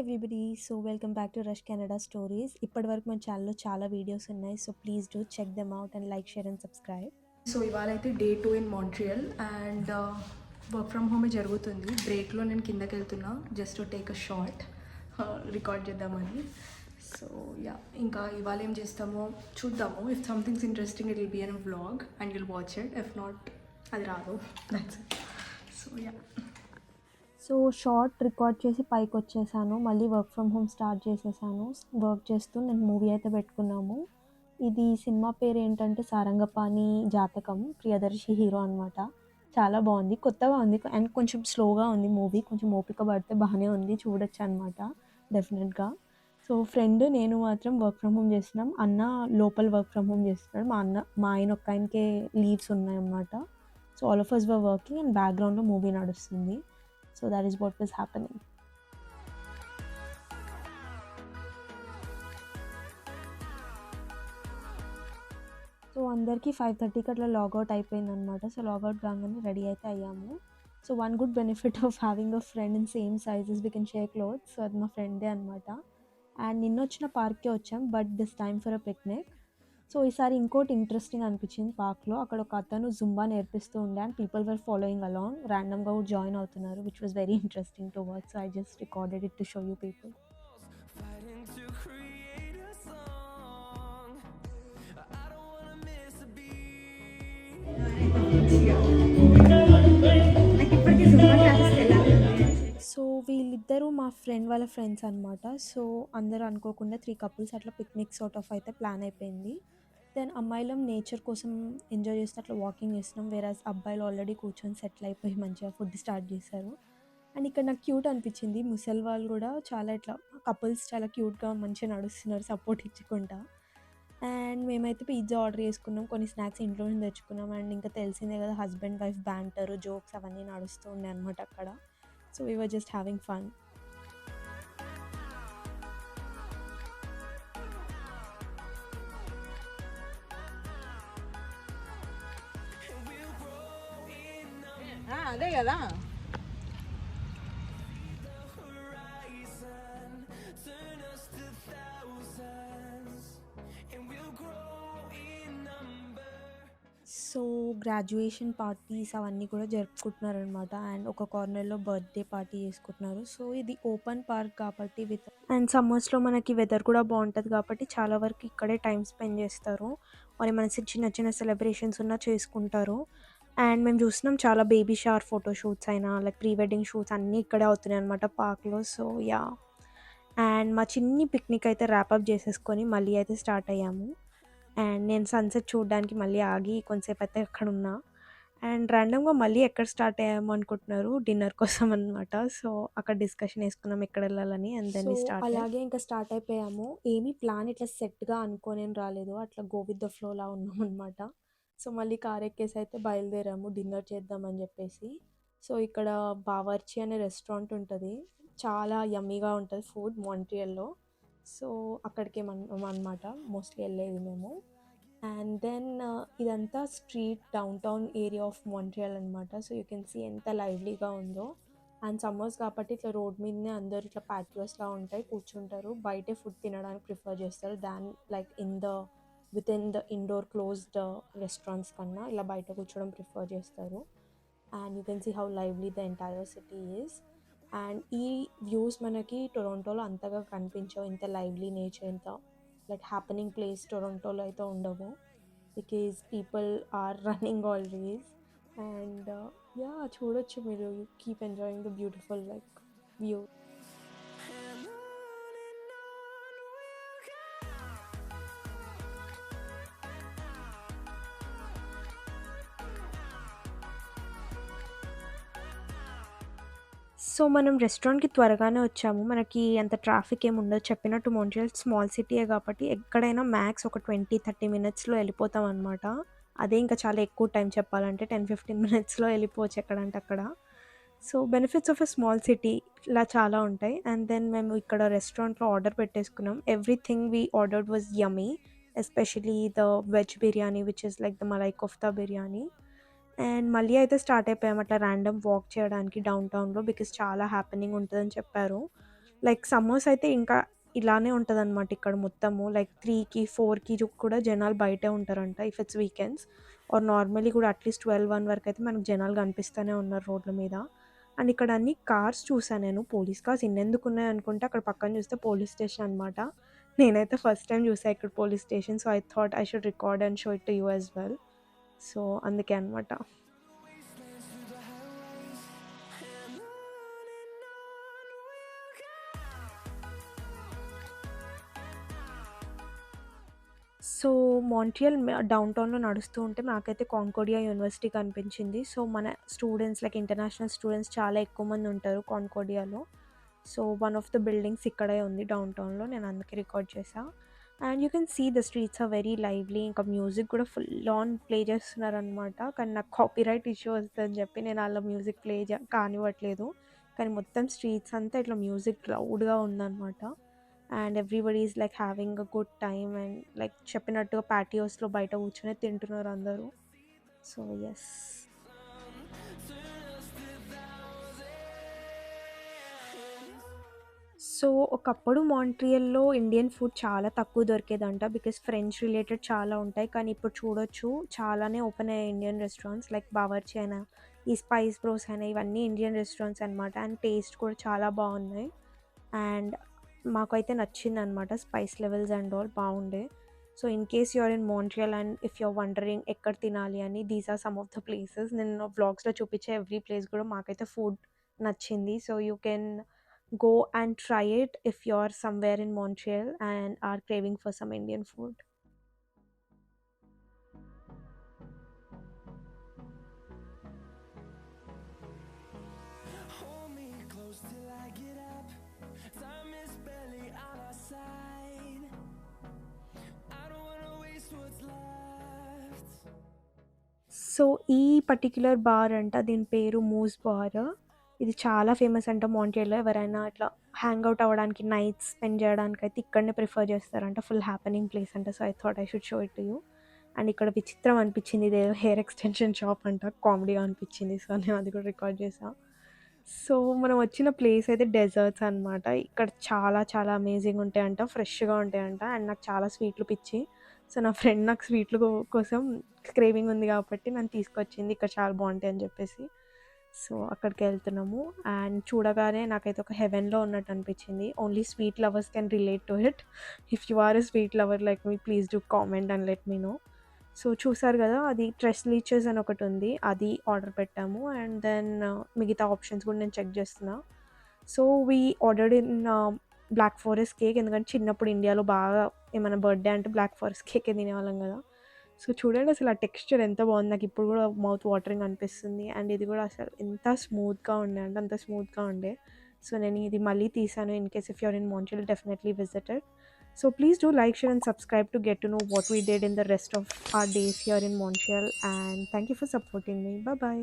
Everybody so welcome back to Rush Canada Stories ఇప్పటివరకు మన ఛానల్లో చాలా వీడియోస్ ఉన్నాయి. So please do check them out and like share and subscribe so ఇవాళ అయితే day two in Montreal and work from హోమే జరుగుతుంది. బ్రేక్లో నేను కిందకి వెళ్తున్నా. Just take a short record చేద్దామని. సో యా ఇంకా ఇవాళ ఏం చేస్తామో చూద్దాము. If somethings interesting it will be an vlog and will watch it if not అది రాదు. That's so yeah so short record చేసి పైకి వచ్చేసాను మళ్ళీ వర్క్ ఫ్రమ్ హోమ్ స్టార్ట్ చేసేసాను. వర్క్ చేస్తూ నేను మూవీ అయితే పెట్టుకున్నాము. ఇది సినిమా పేరు ఏంటంటే సారంగపాణి జాతకం. ప్రియదర్శి హీరో అనమాట చాలా బాగుంది. కొత్తగా ఉంది. అండ్ కొంచెం స్లోగా ఉంది మూవీ. కొంచెం ఓపిక పడితే బాగానే ఉంది. చూడొచ్చు అనమాట డెఫినెట్గా. సో ఫ్రెండ్ నేను మాత్రం వర్క్ ఫ్రమ్ హోమ్ చేస్తున్నాం. అన్న లోపల వర్క్ ఫ్రమ్ హోమ్ చేస్తున్నాడు. మా అన్న మా ఆయన ఒక్క ఆయనకే లీవ్స్ ఉన్నాయన్నమాట so all of us were working and బ్యాక్గ్రౌండ్లో మూవీ నడుస్తుంది. So that is what was happening so అందరికీ ఫైవ్ థర్టీకి అట్లా లాగౌట్ అయిపోయింది అనమాట సో లాగౌట్ కాగానే రెడీ అయితే అయ్యాము so one good benefit of having a friend in same sizes we can share cloth so అది మా ఫ్రెండే అనమాట అండ్ నిన్న వచ్చిన పార్క్కే వచ్చాం but this time for a picnic so ఈసారి ఇంకోటి ఇంట్రెస్టింగ్ అనిపించింది పార్క్లో. అక్కడ ఒక అతను జుంబా నేర్పిస్తూ ఉండే and people were following along. ర్యాండమ్గా కూడా జాయిన్ అవుతున్నారు which was very interesting to work so I just recorded it to show you people. So వీళ్ళిద్దరూ మా ఫ్రెండ్ వాళ్ళ ఫ్రెండ్స్ అనమాట సో అందరూ అనుకోకుండా త్రీ కపుల్స్ అట్లా పిక్నిక్ సార్ట్ ఆఫ్ అయితే ప్లాన్ అయిపోయింది. దెన్ అమ్మాయిలం నేచర్ కోసం ఎంజాయ్ చేస్తూ అట్లా వాకింగ్ చేస్తున్నాం. వేరే అబ్బాయిలు ఆల్రెడీ కూర్చొని సెటిల్ అయిపోయి మంచిగా ఫుడ్ స్టార్ట్ చేశారు. అండ్ ఇక్కడ నాకు క్యూట్ అనిపించింది. ముసలి వాళ్ళు కూడా చాలా ఇట్లా కపుల్స్ చాలా క్యూట్గా మంచిగా నడుస్తున్నారు సపోర్ట్ ఇచ్చుకుంటా. అండ్ మేమైతే పిజ్జా ఆర్డర్ చేసుకున్నాం. కొన్ని స్నాక్స్ ఇంట్లో నుంచి తెచ్చుకున్నాం. అండ్ ఇంకా తెలిసిందే కదా హస్బెండ్ వైఫ్ బ్యాంటర్ జోక్స్ అవన్నీ నడుస్తూ ఉండే అనమాట అక్కడ. So we were just having fun అదే కదా. సో గ్రాడ్యుయేషన్ పార్టీస్ అవన్నీ కూడా జరుపుకుంటున్నారనమాట అండ్ ఒక కార్నర్లో బర్త్డే పార్టీ చేసుకుంటున్నారు. సో ఇది ఓపెన్ పార్క్ కాబట్టి విత్ అండ్ సమ్మర్స్లో మనకి వెదర్ కూడా బాగుంటుంది కాబట్టి చాలా వరకు ఇక్కడే టైం స్పెండ్ చేస్తారు. మరి మనకి చిన్న చిన్న సెలబ్రేషన్స్ ఉన్నా చేసుకుంటారు. అండ్ మేము చూస్తున్నాం చాలా బేబీ షార్ ఫోటో షూట్స్ అయినా లైక్ ప్రీ వెడ్డింగ్ షూట్స్ అన్నీ ఇక్కడే అవుతున్నాయి అనమాట పార్క్లో. సో యా అండ్ మా చిన్ని పిక్నిక్ అయితే ర్యాపప్ చేసేసుకొని మళ్ళీ అయితే స్టార్ట్ అయ్యాము. అండ్ నేను సన్సెట్ చూడడానికి మళ్ళీ ఆగి కొంతసేపు అయితే అక్కడ ఉన్నా. అండ్ ర్యాండమ్గా మళ్ళీ ఎక్కడ స్టార్ట్ అయ్యాము అనుకుంటున్నారు? డిన్నర్ కోసం అనమాట సో అక్కడ డిస్కషన్ వేసుకున్నాం ఎక్కడ వెళ్ళాలని అండ్ దెన్ స్టార్ట్ అలాగే ఇంకా స్టార్ట్ అయిపోయాము. ఏమీ ప్లాన్ ఇట్లా సెట్గా అనుకోనేం రాలేదు. అట్లా గో విత్ ద ఫ్లోలా ఉన్నాం అనమాట సో మళ్ళీ కార్ ఎక్కేసి అయితే బయలుదేరాము డిన్నర్ చేద్దామని చెప్పేసి. సో ఇక్కడ బావర్చి అనే రెస్టారెంట్ ఉంటుంది. చాలా యమ్మీగా ఉంటుంది ఫుడ్ మాంట్రియల్లో సో అక్కడికి అనమాట మోస్ట్లీ వెళ్ళేది మేము. అండ్ దెన్ ఇదంతా street down town area of Montreal అనమాట సో యూ కెన్ సీ ఎంత లైవ్లీగా ఉందో. అండ్ సమ్మర్స్ కాబట్టి ఇట్లా రోడ్ మీదనే అందరు ఇట్లా ప్యాక్యూస్లా ఉంటాయి కూర్చుంటారు. బయటే ఫుడ్ తినడానికి ప్రిఫర్ చేస్తారు than like in the with in the indoor closed restaurants కన్నా ఇలా బయట కూర్చోవడం ప్రిఫర్ చేస్తారు. And you can see how lively the entire city is and ఈ వ్యూస్ మనకి టొరంటోలో అంతగా కనిపించవు. ఇంత లైవ్లీ నేచర్ ఇంత లైక్ హ్యాపెనింగ్ ప్లేస్ టొరంటోలో అయితే ఉండవు. Because people are running always and yeah చూడొచ్చు మీరు. Keep enjoying the beautiful like view so మనం రెస్టారెంట్‌కి త్వరగానే వచ్చాము. మనకి అంత ట్రాఫిక్ ఏమి ఉండదు. చెప్పినట్టు మోంట్రియల్ స్మాల్ సిటీయే కాబట్టి ఎక్కడైనా మ్యాక్స్ ఒక 20, 30 మినిట్స్‌లో వెళ్ళిపోతాం అనమాట అదే ఇంకా చాలా ఎక్కువ టైం చెప్పాలంటే 10, 15 మినిట్స్‌లో వెళ్ళిపోవచ్చు ఎక్కడంటే అక్కడ. So benefits of a small city ఇలా చాలా ఉంటాయి. అండ్ దెన్ మేము ఇక్కడ రెస్టారెంట్‌లో ఆర్డర్ పెట్టేసుకున్నాం. Everything we ordered was yummy. Especially the veg biryani which is like the malai kofta biryani. And మళ్ళీ అయితే స్టార్ట్ అయిపోయాం అట్లా ర్యాండమ్ వాక్ చేయడానికి డౌన్ టౌన్‌లో బికాస్ చాలా హ్యాపెనింగ్ ఉంటుందని చెప్పారు. లైక్ సమ్మర్స్ అయితే ఇంకా ఇలానే ఉంటదనమాట ఇక్కడ మొత్తము. లైక్ త్రీకి ఫోర్కి కూడా జనాలు బయటే ఉంటారంట if it's weekends or normally కూడా అట్‌లీస్ట్ 12, 1 వరకైతే మనకు జనాలు కనిపిస్తూనే ఉన్నారు రోడ్ల మీద. అండ్ ఇక్కడ అన్ని కార్స్ చూసాను నేను. పోలీస్ కార్స్ ఇన్నెందుకున్నాయి అనుకుంటే అక్కడ పక్కన చూస్తే పోలీస్ స్టేషన్ అనమాట. నేనైతే ఫస్ట్ టైం చూసాను ఇక్కడ police station. So, I thought I should record and show it to you as well. So, అందుకే అనమాట. సో, మాంట్రియల్ డౌన్ టౌన్‌లో నడుస్తూ ఉంటే నాకైతే కాంకోడియా యూనివర్సిటీ కనిపించింది. సో, మన స్టూడెంట్స్ లైక్ ఇంటర్నేషనల్ స్టూడెంట్స్ చాలా ఎక్కువ మంది ఉంటారు కాంకోడియాలో. So, one of the buildings ఇక్కడే ఉంది డౌన్ టౌన్‌లో. నేను అందుకే రికార్డ్ చేశాను and you can see the streets are very lively. ఇంకా మ్యూజిక్ కూడా ఫుల్ ఆన్ ప్లే చేస్తున్నారనమాట. కానీ నాకు కాపీరైట్ ఇష్యూ వస్తుందని చెప్పి నేను అలా మ్యూజిక్ ప్లే చే కానివ్వట్లేదు. కానీ మొత్తం స్ట్రీట్స్ అంతా ఇట్లా మ్యూజిక్ లౌడ్‌గా ఉందనమాట. And everybody is like having a good time and like చెప్పినట్టుగా ప్యాటియోస్లో బయట కూర్చొని తింటున్నారు అందరూ. సో, ఎస్ సో, ఒకప్పుడు మాంట్రియల్‌లో ఇండియన్ ఫుడ్ చాలా తక్కువ దొరికేదంట. బికాస్ ఫ్రెంచ్ రిలేటెడ్ చాలా ఉంటాయి. కానీ ఇప్పుడు చూడొచ్చు చాలానే ఓపెన్ అయ్యాయి ఇండియన్ రెస్టారెంట్స్ లైక్ బావర్చి అయినా, ఈ స్పైస్ బ్రోస్ అయినా ఇవన్నీ ఇండియన్ రెస్టారెంట్స్ అనమాట. అండ్ టేస్ట్ కూడా చాలా బాగున్నాయి. అండ్ మాకైతే నచ్చిందనమాట. స్పైస్ లెవెల్స్ అండ్ ఆల్ బాగుండే. So, in case you are in Montreal and if you are wondering ఎక్కడ తినాలి అని these are some of the places. నేను వ్లాగ్స్‌లో చూపించే ఎవ్రీ ప్లేస్ కూడా మాకైతే ఫుడ్ నచ్చింది. So, you can Go and try it if you are somewhere in Montreal and are craving for some Indian food. Hold me close till I get up. Time is barely on our side. I don't wanna waste what's left. So, ఈ particular bar అంట దీని పేరు Moose bar. ఇది చాలా famous అంట మాంట్రియల్‌లో. ఎవరైనా అట్లా హ్యాంగ్ అవుట్ అవ్వడానికి నైట్స్ స్పెండ్ చేయడానికి అయితే ఇక్కడనే ప్రిఫర్ చేస్తారంట. ఫుల్ హ్యాపెనింగ్ ప్లేస్ అంట. So, I thought I should show it to you. And ఇక్కడ విచిత్రం అనిపించింది. ఇదేదో హెయిర్ ఎక్స్‌టెన్షన్ షాప్ అంట. కామెడీగా అనిపించింది. సో, నేను అది కూడా రికార్డ్ చేసాను సో, మనం వచ్చిన ప్లేస్ అయితే డెజర్ట్స్ అనమాట. ఇక్కడ చాలా చాలా అమేజింగ్ ఉంటాయంట. ఫ్రెష్‌గా ఉంటాయంట. అండ్ నాకు చాలా స్వీట్లు పిచ్చి. సో, నా ఫ్రెండ్ నాకు స్వీట్‌లు కోసం క్రేవింగ్ ఉంది కాబట్టి నన్ను తీసుకొచ్చింది. ఇక్కడ చాలా బాగుంటాయి అని చెప్పేసి. సో, అక్కడికి వెళ్తున్నాము అండ్ చూడగానే నాకైతే ఒక హెవెన్‌లో ఉన్నట్టు అనిపించింది. Only sweet lovers can relate to it. If you are a sweet lover like me please do comment and let me know. So, చూసారు కదా! అది ట్రెస్ లీచెస్ అని ఒకటి ఉంది అది ఆర్డర్ పెట్టాము. అండ్ దెన్ uh, మిగతా ఆప్షన్స్ కూడా నేను చెక్ చేస్తున్నా. So, we ordered in black forest cake. ఎందుకంటే చిన్నప్పుడు ఇండియాలో బాగా ఏమైనా బర్త్‌డే అంటే బ్లాక్ ఫారెస్ట్ కేకే తినేవాళ్ళం కదా! సో, చూడండి అసలు ఆ టెక్స్చర్ ఎంత బాగుంది. నాకు ఇప్పుడు కూడా మౌత్ వాటరింగ్ అనిపిస్తుంది. అండ్ ఇది కూడా అసలు ఎంత స్మూత్‌గా ఉండే అంటే అంత స్మూత్‌గా ఉండే. సో, నేను ఇది మళ్ళీ తీసాను in case if you're in Montreal definitely visited so, please do like, share and subscribe to get to know what we did in the rest of our days here in Montreal and thank you for supporting me. Bye